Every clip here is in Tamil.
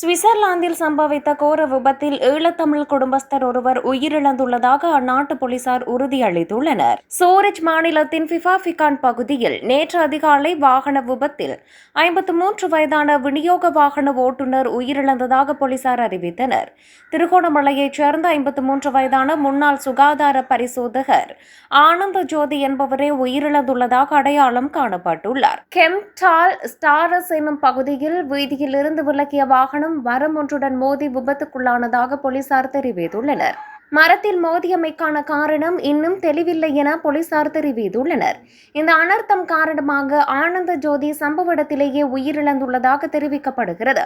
சுவிட்சர்லாந்தில் சம்பவித்த கோர விபத்தில் ஈழத்தமிழ் குடும்பஸ்தர் ஒருவர் உயிரிழந்துள்ளதாக அந்நாட்டு போலீசார் உறுதியளித்துள்ளனர். சூரிச் மாநிலத்தின் ஃபிஃபாஃபிகான் பகுதியில் நேற்று அதிகாலை வாகன விபத்தில் ஐம்பத்து மூன்று வயதான விநியோக வாகன ஓட்டுநர் உயிரிழந்ததாக போலீசார் அறிவித்தனர். திருகோணமலையைச் சேர்ந்த ஐம்பத்து மூன்று வயதான முன்னாள் சுகாதார பரிசோதகர் ஆனந்த ஜோதி என்பவரே உயிரிழந்துள்ளதாக அடையாளம் காணப்பட்டுள்ளார். கெம்டால் ஸ்டாரஸ் என்னும் பகுதியில் வீதியிலிருந்து விலக்கிய வாகனம் வாகனம் மரம் ஒன்றுடன் மோதி விபத்துக்குள்ளானதாக போலீசார் தெரிவித்துள்ளனர். மரத்தில் மோதியமைக்கான காரணம் இன்னும் தெளிவில்லை என போலீசார் தெரிவித்துள்ளனர். இந்த அனர்த்தம் காரணமாக ஆனந்த ஜோதி சம்பவ இடத்திலேயே உயிரிழந்துள்ளதாக தெரிவிக்கப்படுகிறது.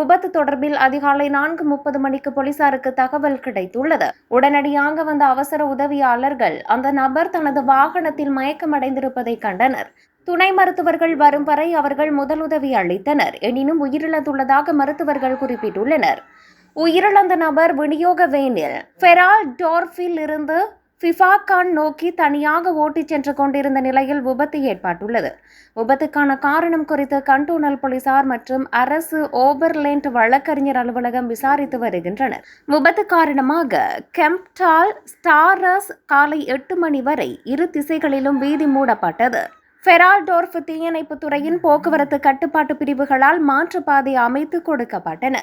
விபத்து தொடர்பில் அதிகாலை நான்கு முப்பது மணிக்கு போலீசாருக்கு தகவல் கிடைத்துள்ளது. உடனடியாக வந்த அவசர உதவியாளர்கள் அந்த நபர் தனது வாகனத்தில் மயக்கமடைந்திருப்பதை கண்டனர். துணை மருத்துவர்கள் வரும் வரை அவர்கள் முதலுதவி அளித்தனர். எனினும் உயிரிழந்துள்ளதாக மருத்துவர்கள் குறிப்பிட்டுள்ளனர். உயிரிழந்த நபர் விநியோக வேனில் ஃபெரால் டோர்ஃபில் இருந்து ஃபிஃபாகான் நோக்கி தனியாக ஓட்டிச் சென்று கொண்டிருந்த நிலையில் விபத்து ஏற்பட்டுள்ளது. விபத்துக்கான காரணம் குறித்து கண்டோனல் போலீசார் மற்றும் அரசு ஓபர்லேண்ட் வழக்கறிஞர் அலுவலகம் விசாரித்து வருகின்றனர். விபத்து காரணமாக கெம்டால் ஸ்டாரஸ் காலை எட்டு மணி வரை இரு திசைகளிலும் வீதி மூடப்பட்டது. ஃபெரால்டோர்ஃப் தீயணைப்புத் துறையின் போக்குவரத்து கட்டுப்பாட்டு பிரிவுகளால் மாற்றுப்பாதை அமைத்து கொடுக்கப்பட்டன.